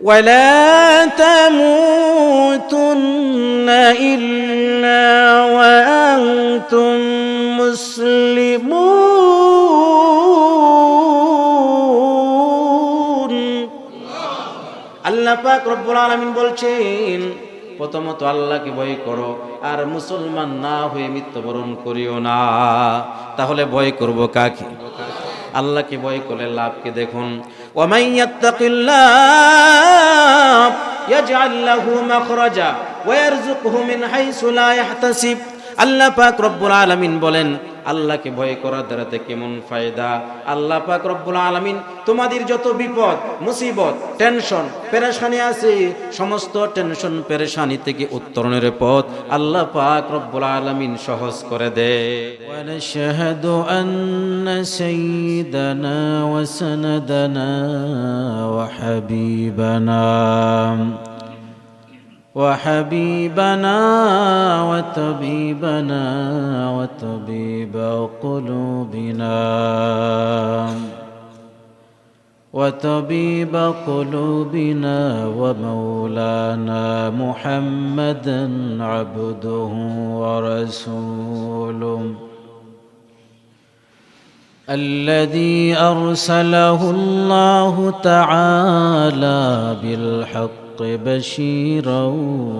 ولا تموتن إلا وأنتم مسلمون আল্লাহ পাক রব্বুল আলামিন বলছেন প্রথমত আল্লাহকে ভয় করো আর মুসলমান না হয়ে মৃত্যুবরণ করিও না তাহলে ভয় করব কাকে আল্লাহকে ভয় করলে লাভকে দেখুন। আল্লাহ পাক রব্বুল আলমিন বলেন আল্লাহকে ভয় করার দ্বারাতে কেমন ফায়দা আল্লাহ পাক রব্বুল আলামিন তোমাদের যত বিপদ মুসিবত টেনশন পেরেশানি আছে সমস্ত টেনশন পেরেশানি থেকে উত্তরণের পথ আল্লাহ পাক রব্বুল আলামিন সহজ করে দেয় ونشهد أن سيدنا وسندنا وحبيبنا وحبيبنا وطبيبنا وطبيب قلوبنا وطبيب قلوبنا ومولانا محمدا عبده ورسوله الذي أرسله الله تعالى بالحق بشيرا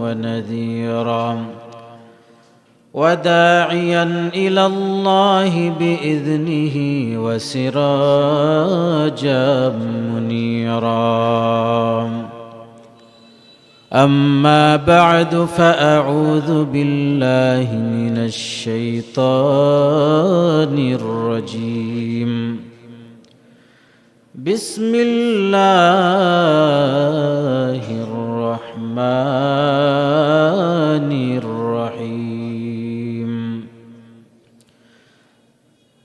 ونذيرا وداعيا إلى الله بإذنه وسراجا منيرا. أما بعد فأعوذ بالله من الشيطان الرجيم. بسم الله الرحمن الرحيم.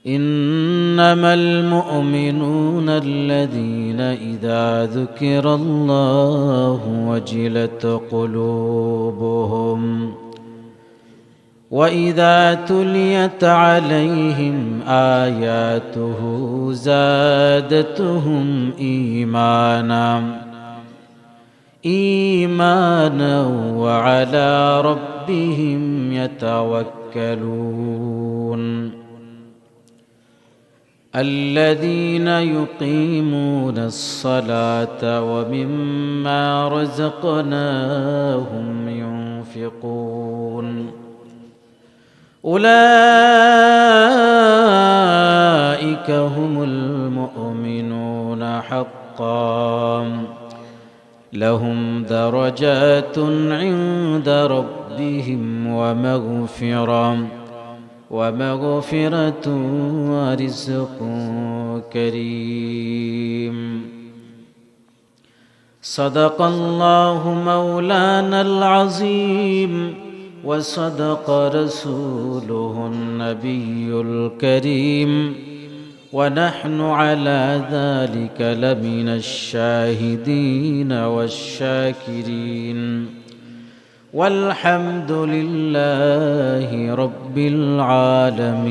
إنما المؤمنون الذين إذا ذكر الله وجلت قلوبهم واذا تليت عليهم اياته زادتهم ايمانا ايمانا وعلى ربهم يتوكلون الذين يقيمون الصلاه ومما رزقناهم ينفقون أولئك هم المؤمنون حقا. لهم درجات عند ربهم ومغفرة ومغفرة ورزق كريم. صدق الله مولانا العظيم. وصدق رسوله النبي الكريم. ونحن على ذلك لمن الشاهدين والشاكرين. والحمد لله رب العالمين.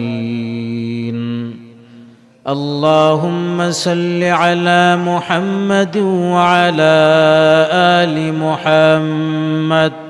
اللهم صل على محمد وعلى آل محمد.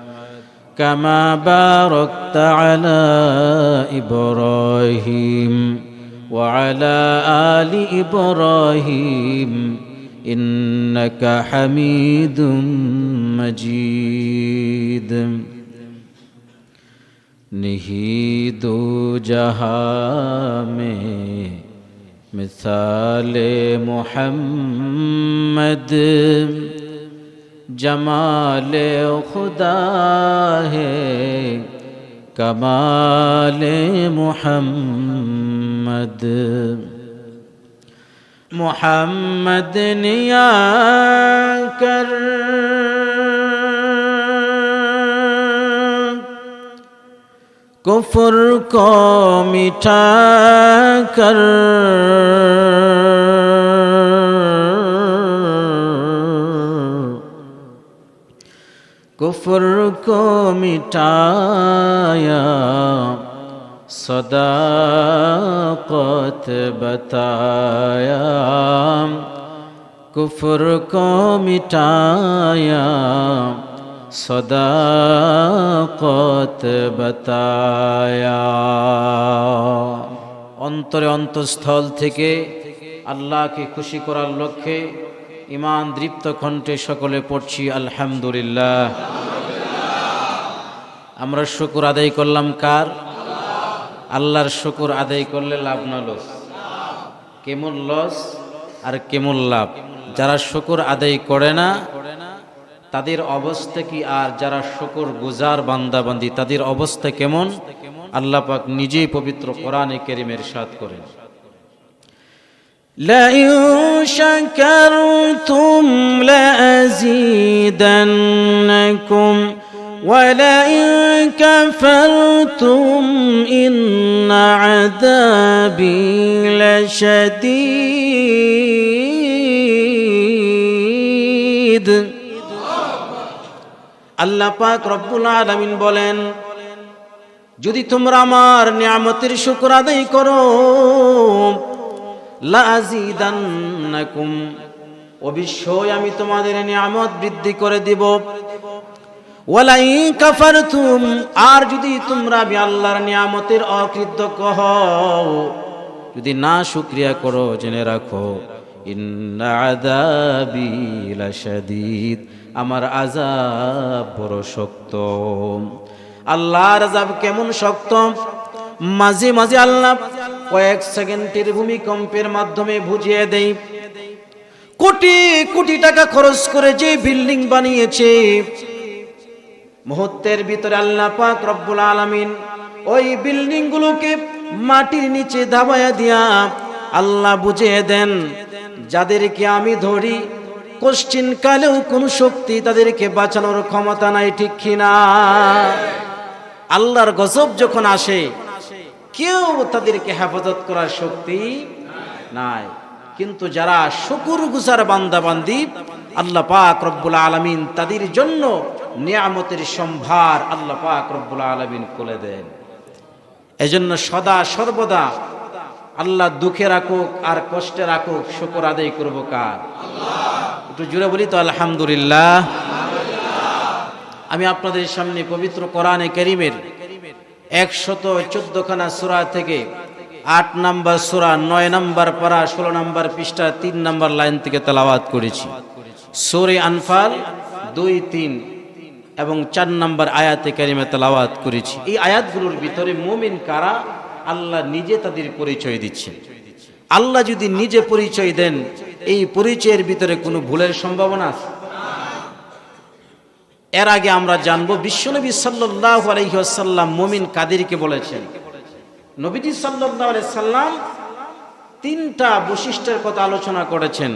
كما باركت على ابراهيم وعلى ال ابراهيم انك حميد مجيد नहीं दो जहाँ में मिसाल मोहम्मद جمال خدا ہے کمال محمد۔ محمد نیا کر۔ کفر کو مٹا کر۔ कुफर को मिटाया सदाकत बताया कुफर को मिटाया সদাকত বতায়া অন্তরে অন্তঃস্থল থেকে আল্লাহকে খুশি করার লক্ষ্যে ইমান দৃপ্ত কণ্ঠে সকলে পড়ছি, আলহামদুলিল্লাহ। আমরা শুকুর আদায় করলাম কার? আল্লাহর শুকুর আদায় করলে লাভ না লস। কেমন লস আর কেমন লাভ? যারা শুকুর আদায় করে না, তাদের অবস্থা কি? আর যারা শকর গুজার বান্দাবান্দি, তাদের অবস্থা কেমন? আল্লাহ পাক নিজেই পবিত্র কোরআনে কেরিমের সাথ করেন। لئن شكرتم لأزيدنكم ولئن كفرتم إن عذابي لشديد আল্লাহ পাক রব্বুল আলামিন বলেন যদি তোমরা আমার নিয়ামতের শুকর আদায় করো লাজিদান্নাকুম। অবশ্যই আমি তোমাদের নিয়ামত বৃদ্ধি করে দিব। ওয়ালাই কাফারতুম আর যদি তোমরা আমি আল্লাহর নিয়ামতের অকৃতজ্ঞ হও, যদি না শুক্রিয়া করো, জেনে রাখো আমার আজাব বড় শক্ত। আল্লাহর আজাব কেমন শক্ত? মাঝে মাঝে আল্লাহ কয়েক সেকেন্ডের ভূমিকম্পের মাধ্যমে বুঝিয়ে দেই। কোটি কোটি টাকা খরচ করে যে বিল্ডিং বানিয়েছে, মুহূর্তের ভিতরে আল্লাহ পাক রব্বুল আলামিন ওই বিল্ডিং গুলোকে মাটির নিচে দাবায়া দিয়া আল্লাহ বুঝিয়ে দেন, যাদেরকে আমি ধরি, কোশ্চিন কালেও কোনো শক্তি তাদেরকে বাঁচানোর ক্ষমতা নাই, ঠিক কিনা? আল্লাহর গজব যখন আসে কেউ তাদেরকে হেফাজত করার শক্তি নাই। কিন্তু যারা শুকুর গুজার বান্দা বান্দি আল্লাহ পাক রব্বুল আলমিন তাদের জন্য নিয়ামতের সম্ভার আল্লাহ পাক রব্বুল আলমিন খুলে দেন। এজন্য সদা সর্বদা আল্লাহ দুঃখে রাখুক আর কষ্টে রাখুক, শুকর আদায় করব কার? একটু জুড়ে বলি তো, আলহামদুলিল্লাহ। আমি আপনাদের সামনে পবিত্র কোরআনে করিমের একশত চোদ্দখানা সুরা থেকে আট নাম্বার সুরা, নয় নাম্বার পারা, ষোলো নাম্বার পৃষ্ঠা, তিন নাম্বার লাইন থেকে তেলাওয়াত করেছি। সোরে আনফাল দুই, তিন এবং চার নাম্বার আয়াতে কারিমে তেলাওয়াত করেছি। এই আয়াতগুলোর ভিতরে মোমিন কারা? আল্লাহ নিজে তাদের পরিচয় দিচ্ছেন। আল্লাহ যদি নিজে পরিচয় দেন, এই পরিচয়ের ভিতরে কোনো ভুলের সম্ভাবনা আছে? এর আগে আমরা জানব, বিশ্বনবী সাল্লাহ আলহিহাসাল্লাম মমিন কাদেরকে বলেছেন। নবীজি সাল্লাহ সাল্লাম তিনটা বৈশিষ্ট্যের কথা আলোচনা করেছেন।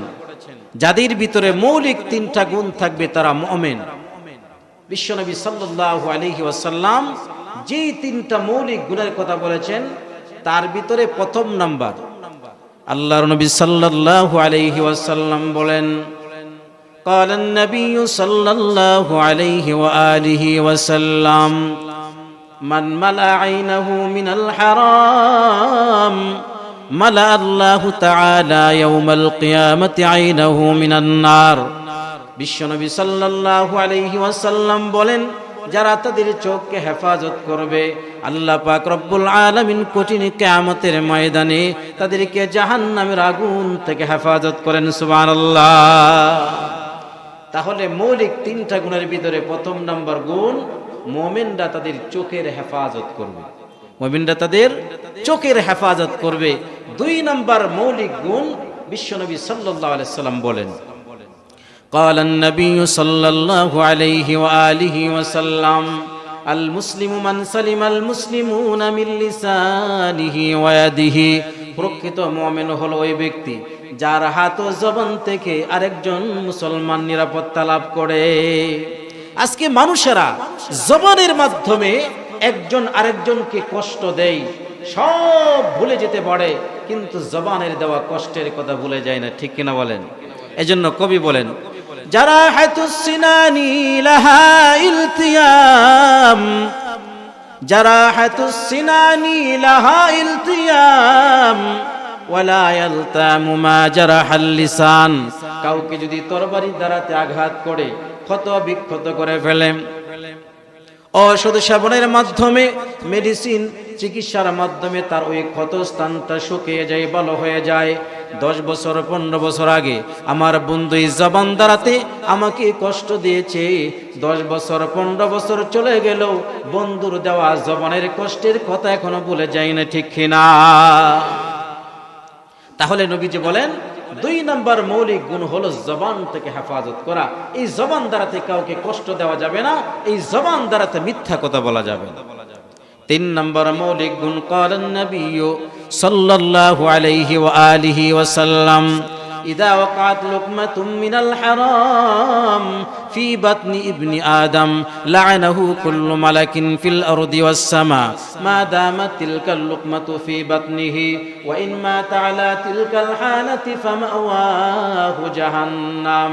যাদের ভিতরে মৌলিক তিনটা গুণ থাকবে তারা মমেন। বিশ্বনবী সাল্লাহ আলহি ওয়াসাল্লাম যেই তিনটা মৌলিক গুণের কথা বলেছেন, তার ভিতরে প্রথম নাম্বার। আল্লাহর নবী সাল্লাল্লাহু আলাইহি ওয়াসাল্লাম বলেন قال النبي صلى الله عليه وآله وسلم من ملأ عينه من الحرام ملأ الله تعالى يوم القيامة عينه من النار বিশ্বনবী সাল্লাল্লাহু আলাইহি ওয়াসাল্লাম বলেন যারা তাদের চোখকে হেফাজত করবে আল্লাহ পাক রব্বুল আলামিন কঠিন কিয়ামতের ময়দানে তাদেরকে জাহান্নামের আগুন থেকে হেফাজত করেন সুবহানাল্লাহ তাহলে মৌলিক তিনটা গুণের ভিতরে প্রথম নাম্বার গুণ মোমেনরা তাদের চোখের হেফাজত করবে মোমিনরা তাদের চোখের হেফাজত করবে দুই নাম্বার মৌলিক গুণ বিশ্বনবী সাল্লাল্লাহু আলাইহি সাল্লাম বলেন قال النبي صلى الله عليه وآله وسلم المسلم من سلم المسلمون من لسانه ويده প্রকৃত মুমিন হলো ওই ব্যক্তি যার হাত ও জবান থেকে আরেকজন মুসলমান নিরাপত্তা লাভ করে। আজকে মানুষেরা জবানের মাধ্যমে একজন আরেকজনকে কষ্ট দেয়, সব ভুলে যেতে পারে, কিন্তু জবানের দেওয়া কষ্টের কথা ভুলে যায় না, ঠিক কিনা বলেন? এজন্য কবি বলেন, যারা যারা কাউকে যদি তরবারি দ্বারাতে আঘাত করে, ক্ষত বিক্ষত করে ফেলে। ঔষধ সেবনের মাধ্যমে মেডিসিন চিকিৎসার মাধ্যমে তার ওই ক্ষত স্থানটা শুকিয়ে যায়, ভালো হয়ে যায়। দশ বছর, পনেরো বছর আগে আমার বন্ধু জবান দ্বারাতে আমাকে কষ্ট দিয়েছে। দশ বছর, পনেরো বছর চলে গেল বন্ধুর দেওয়া জবানের কষ্টের কথা এখনও ভুলে যাই না, ঠিক কিনা? তাহলে নবীজি বলেন, দুই নম্বর মৌলিক গুণ হলো জবান থেকে হেফাজত করা। এই জবান দ্বারাতে কাউকে কষ্ট দেওয়া যাবে না, এই জবান দ্বারাতে মিথ্যা কথা বলা যাবে না। তিন নম্বর মৌলিক গুণ করেন নবী সাল্লাল্লাহু আলাইহি ওয়া আলিহি ওয়াসাল্লাম إذا وقعت لقمة من الحرام في بطن ابن آدم لعنه كل ملك في الأرض والسماء ما دامت تلك اللقمة في بطنه وإن مات على تلك الحالة فمأواه جهنم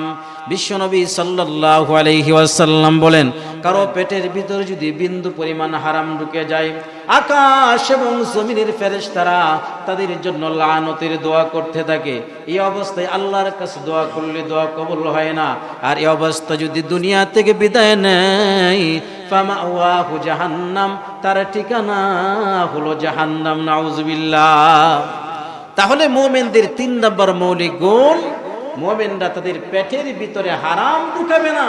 বিশ্বনবী সাল্লাল্লাহু আলাইহি ওয়াসাল্লাম বলেন কারো পেটের ভিতরে যদি বিন্দু পরিমাণ হারাম ঢুকে যায় আকাশ এবং জমিনের ফেরেশতারা তাদের জন্য লানতের দোয়া করতে থাকে। এই অবস্থায় আল্লাহর কাছে দোয়া করলে দোয়া কবল হয় না। আর এই অবস্থা যদি দুনিয়া থেকে বিদায় নেয়, ফামাওয়াহু জাহান্নাম, তার ঠিকানা হলো জাহান্নাম, নাউজুবিল্লাহ। তাহলে মোমেনদের তিন নম্বর মৌলিক গুণ, মোমেনরা তাদের পেটের ভিতরে হারাম ঢুকাবে না।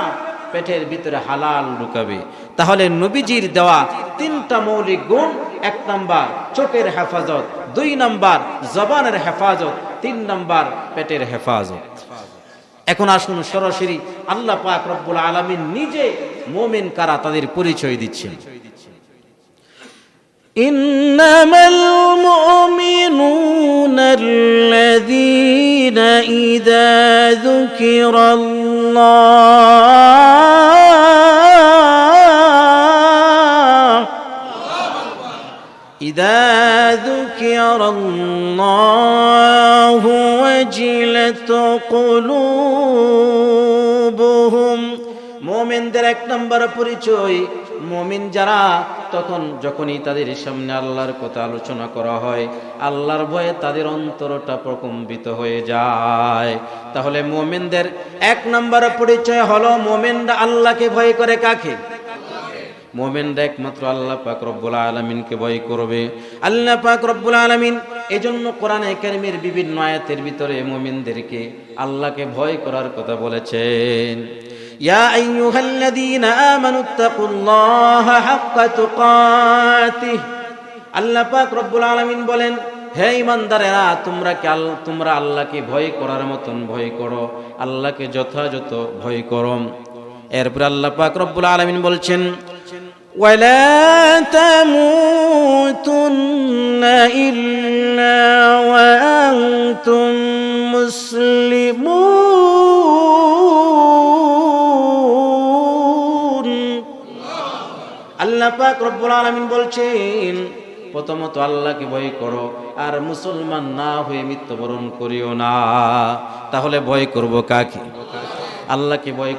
পেটের ভিতরে হালাল ঢুকাবে। তাহলে নবীজির দেওয়া তিনটা মৌলিক গুণ, এক নাম্বার চোখের হেফাজত, দুই নাম্বার জবানের হেফাজত, তিন নাম্বার পেটের হেফাজত। এখন আসুন সরাসরি আল্লাহ পাক রব্বুল আলমিন নিজে মোমেন কারা তাদের পরিচয় দিচ্ছেন। إنما المؤمنون الذين إذا ذكر الله إذا ذكر الله وجلت قلوبهم মোমেনদের এক নম্বর পরিচয়। মোমিন যারা, তখন যখনই তাদের সামনে আল্লাহর কথা আলোচনা করা হয়, আল্লাহর ভয়ে তাদের অন্তরটা প্রকম্পিত হয়ে যায়। তাহলে মোমেনদের এক নম্বর পরিচয় হলো, মোমেনরা আল্লাহকে ভয় করে কাকে? মোমেনরা একমাত্র আল্লাহ পাক রব্বুল আলমিনকে ভয় করবে। আল্লাহ পাক রব্বুল আলমিন এজন্য কোরআন একাডেমির বিভিন্ন আয়াতের ভিতরে মোমিনদেরকে আল্লাহকে ভয় করার কথা বলেছেন। يا أيها الذين آمنوا اتقوا الله حق تقاته আল্লাহ পাক রব্বুল আলামিন বলেন হে ইমানদারেরা তোমরা কি আল- তোমরা আল্লাহকে ভয় করার মতন ভয় করো আল্লাহকে যথাযথ ভয় করো এরপর আল্লাহ পাক রব্বুল আলামিন বলছেন ولا تموتن إلا وأنتم مسلمون পাক রব্বুল আলামিন বলছেন, প্রথমত আল্লাহকে ভয় করো, আর মুসলমান না হয়ে মৃত্যুবরণ করিও না। তাহলে ভয় করব কাকে? আল্লাহকে ভয়